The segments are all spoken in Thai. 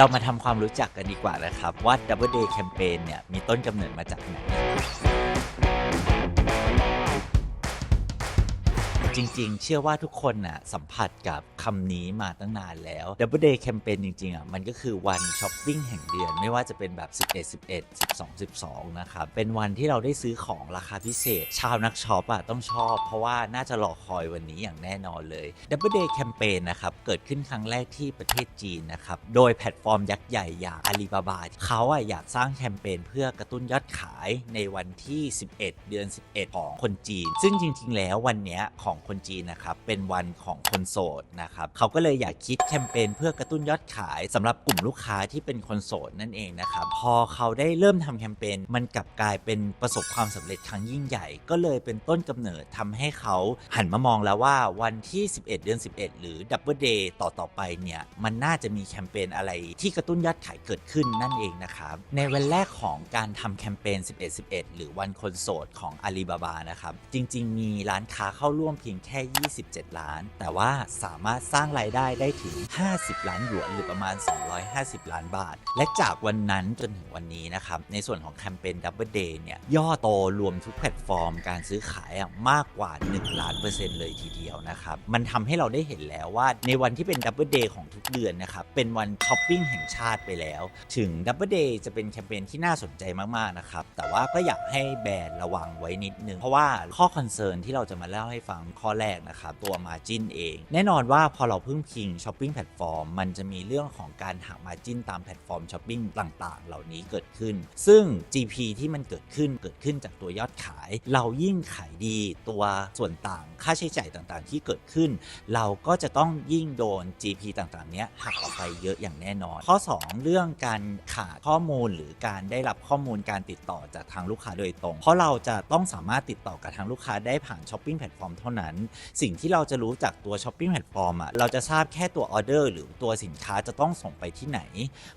เรามาทำความรู้จักกันดีกว่านะครับว่า Double Day Campaign เนี่ยมีต้นกำเนิดมาจากไหน จริงๆ เชื่อว่าทุกคนน่ะสัมผัสกับคำนี้มาตั้งนานแล้ว Double Day Campaign จริงๆอะมันก็คือวันช้อปปิ้งแห่งเดือน ไม่ว่าจะเป็นแบบ 11 11 12 12 นะครับ เป็นวันที่เราได้ซื้อของราคาพิเศษ ชาวนักช็อปอะต้องชอบ เพราะว่าน่าจะรอคอยวันนี้อย่างแน่นอนเลย Double Day Campaign นะครับ เกิดขึ้นครั้งแรกที่ประเทศจีนนะครับ โดยแพลตฟอร์มยักษ์ใหญ่อย่างอาลีบาบาเขาอะอยากสร้างแคมเปญเพื่อกระตุ้นยอดขายในวันที่ 11 เดือน 11 ของคนจีน ซึ่งจริง ๆ แล้ววันเนี้ยของคนจีนนะครับเป็นวันของคนโสดนะครับเขาก็เลยอยากคิดแคมเปญเพื่อกระตุ้นยอดขายสำหรับกลุ่มลูกค้าที่เป็นคนโสดนั่นเองนะครับพอเขาได้เริ่มทำแคมเปญมันกลับกลายเป็นประสบความสำเร็จครั้งยิ่งใหญ่ ก็เลยเป็นต้นกำเนิดทำให้เขาหันมามองแล้วว่าวันที่ 11 เดือน 11 หรือ Double Day ต่อต่อๆไปเนี่ยมันน่าจะมีแคมเปญอะไรที่กระตุ้นยอดขายเกิดขึ้นนั่นเองนะครับในวันแรกของการทำแคมเปญ 11 11 หรือวันคนโสดของอาลีบาบานะครับจริง ๆ มีร้านค้าเข้าร่วมเพียียงแค่ 27 ล้าน แต่ว่าสามารถสร้างรายได้ได้ถึง 50 ล้านหยวนหรือประมาณ 250 ล้านบาท และจากวันนั้นจนถึงวันนี้นะครับ ในส่วนของแคมเปญ Double Day เนี่ยย่อโตรวมทุกแพลตฟอร์มการซื้อขายอะมากกว่า 1 ล้านเปอร์เซ็นต์เลยทีเดียวนะครับ มันทำให้เราได้เห็นแล้วว่าในวันที่เป็น Double Day ของทุกเดือนนะครับ เป็นวันช้อปปิ้งแห่งชาติไปแล้ว ถึง Double Day จะเป็นแคมเปญที่น่าสนใจมากๆนะครับแต่ว่าก็อยากให้แบรนด์ระวังไว้นิดนึงเพราะว่าข้อคอนเซิร์นที่เราจะมาเล่าให้ฟังข้อแรกนะครับตัว Margin เอง แน่นอนว่าพอเราพึ่งพิงช้อปปิ้งแพลตฟอร์มมันจะมีเรื่องของการหัก Margin ตามแพลตฟอร์มช้อปปิ้งต่างๆ เหล่านี้เกิดขึ้น ซึ่ง GP ที่มันเกิดขึ้นเกิดขึ้นจากตัวยอดขาย เรายิ่งขายดีตัวส่วนต่างค่าใช้จ่ายต่างๆ ที่เกิดขึ้น เราก็จะต้องยิ่งโดน GP ต่างๆเนี้ยหักออกไปเยอะอย่างแน่นอน ข้อ 2 เรื่องการขาดข้อมูลหรือการได้รับข้อมูลการติดต่อจากทางลูกค้าโดยตรง เพราะเราจะต้องสามารถติดต่อกับทางลูกค้าได้ผ่านช้อปปิ้งแพลตฟอร์มเท่านั้นสิ่งที่เราจะรู้จากตัวช้อปปิ้งแพลตฟอร์มอะเราจะทราบแค่ตัวออเดอร์หรือตัวสินค้าจะต้องส่งไปที่ไหน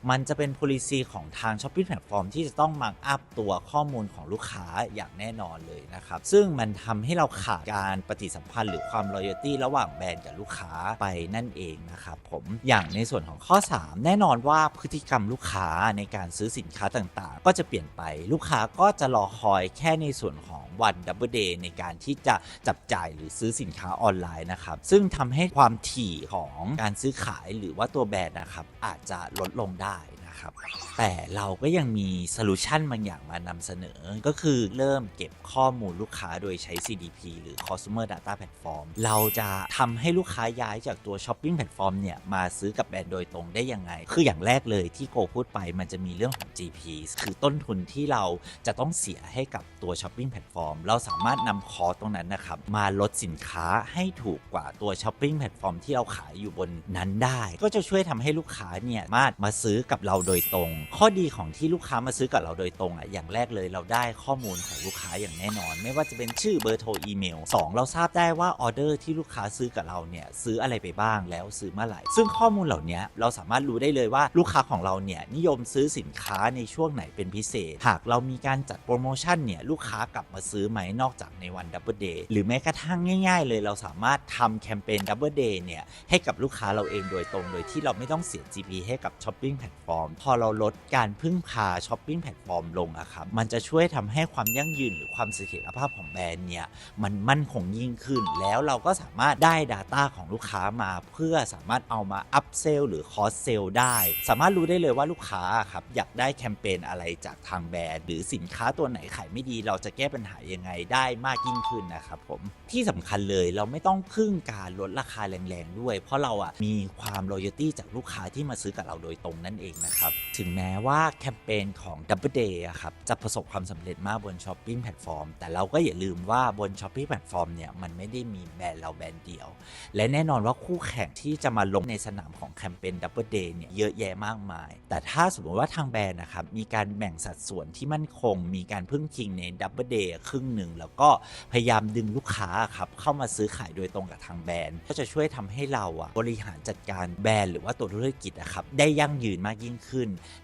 มันจะเป็น policy ของทางช้อปปิ้งแพลตฟอร์มที่จะต้องมาร์กอัพตัวข้อมูลของลูกค้าอย่างแน่นอนเลยนะครับ ซึ่งมันทำให้เราขาดการปฏิสัมพันธ์หรือความ loyalty ระหว่างแบรนด์กับลูกค้าไปนั่นเองนะครับผมอย่างในส่วนของข้อ 3 แน่นอนว่าพฤติกรรมลูกค้าในการซื้อสินค้าต่างๆ ก็จะเปลี่ยนไปลูกค้าก็จะรอคอยแค่ในส่วนของวันดับเบิลเดย์ในการที่จะจับจ่ายหรือซื้อสินค้าออนไลน์นะครับ ซึ่งทำให้ความถี่ของการซื้อขายหรือว่าตัวแบรนด์นะครับอาจจะลดลงได้ นะครับ แต่เราก็ยังมีโซลูชันบางอย่างมานำเสนอ ก็คือเริ่มเก็บข้อมูลลูกค้าโดยใช้ CDP หรือ Customer Data Platform เราจะทำให้ลูกค้าย้ายจากตัว Shopping Platform เนี่ย มาซื้อกับแบรนด์โดยตรงได้ยังไง คืออย่างแรกเลยที่โกพูดไปมันจะมีเรื่องของ GP คือต้นทุนที่เราจะต้องเสียให้กับตัว Shopping Platform เราสามารถนำคอตรงนั้นนะครับ มาลดสินค้าให้ถูกกว่าตัว Shopping Platform ที่เราขายอยู่บนนั้นได้ ก็จะช่วยทำให้ลูกค้าเนี่ยมามาซื้อกับเราโดยตรง ข้อดีของที่ลูกค้ามาซื้อกับเราโดยตรงอะอย่างแรกเลยเราได้ข้อมูลของลูกค้าอย่างแน่นอน ไม่ว่าจะเป็นชื่อเบอร์โทรอีเมล 2 เราทราบได้ว่าออเดอร์ที่ลูกค้าซื้อกับเราเนี่ยซื้ออะไรไปบ้างแล้วซื้อเมื่อไหร่ ซึ่งข้อมูลเหล่านี้เราสามารถรู้ได้เลยว่าลูกค้าของเราเนี่ยนิยมซื้อสินค้าในช่วงไหนเป็นพิเศษ หากเรามีการจัดโปรโมชั่นเนี่ยลูกค้ากลับมาซื้อไหมนอกจากในวันดับเบิลเดย์หรือแม้กระทั่งง่าย ๆ เลยเราสามารถทำแคมเปญดับเบิลเดย์เนี่ยให้กับลูกค้าเราเองโดยตรงโดยที่เราไม่ต้องเสีย GP ให้กับช้อปปิ้งแพลตฟอร์มพอเราลดการพึ่งพาช้อปปิ้งแพลตฟอร์มลงอะครับมันจะช่วยทำให้ความยั่งยืนหรือความเสถียรภาพของแบรนด์เนี่ยมันมั่นคงยิ่งขึ้น แล้วเราก็สามารถได้ Data ของลูกค้ามาเพื่อสามารถเอามาอัพเซลหรือคอสเซลได้ สามารถรู้ได้เลยว่าลูกค้าครับอยากได้แคมเปญอะไรจากทางแบรนด์ หรือสินค้าตัวไหนขายไม่ดี เราจะแก้ปัญหายังไงได้มากยิ่งขึ้นนะครับผมที่สำคัญเลยเราไม่ต้องพึ่งการลดราคาแรงๆด้วย เพราะเราอะมีความ loyalty จากลูกค้าที่มาซื้อกับเราโดยตรงนั่นเองนะครับถึงแม้ว่าแคมเปญของ Double Day อะครับจะประสบความสำเร็จมากบน Shopping แพลตฟอร์มแต่เราก็อย่าลืมว่าบน Shopping แพลตฟอร์มเนี่ยมันไม่ได้มีแบรนด์เราแบรนด์เดียว และแน่นอนว่าคู่แข่งที่จะมาลงในสนามของแคมเปญ Double Day เนี่ยเยอะแยะมากมาย แต่ถ้าสมมติว่าทางแบรนด์นะครับมีการแบ่งสัดส่วนที่มั่นคง มีการพึ่งพิงใน Double Day ครึ่งหนึ่งแล้วก็พยายามดึงลูกค้าครับเข้ามาซื้อขายโดยตรงกับทางแบรนด์ ก็จะช่วยทำให้เราอะบริหารจัดการแบรนด์หรือว่าตัวธุรกิจอะครับได้ยั่งยืนมากยิ่งขึ้น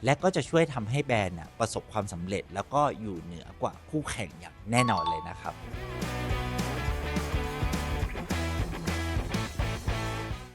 และก็จะช่วยทำให้แบรนด์ประสบความสำเร็จ แล้วก็อยู่เหนือกว่าคู่แข่งอย่างแน่นอนเลยนะครับ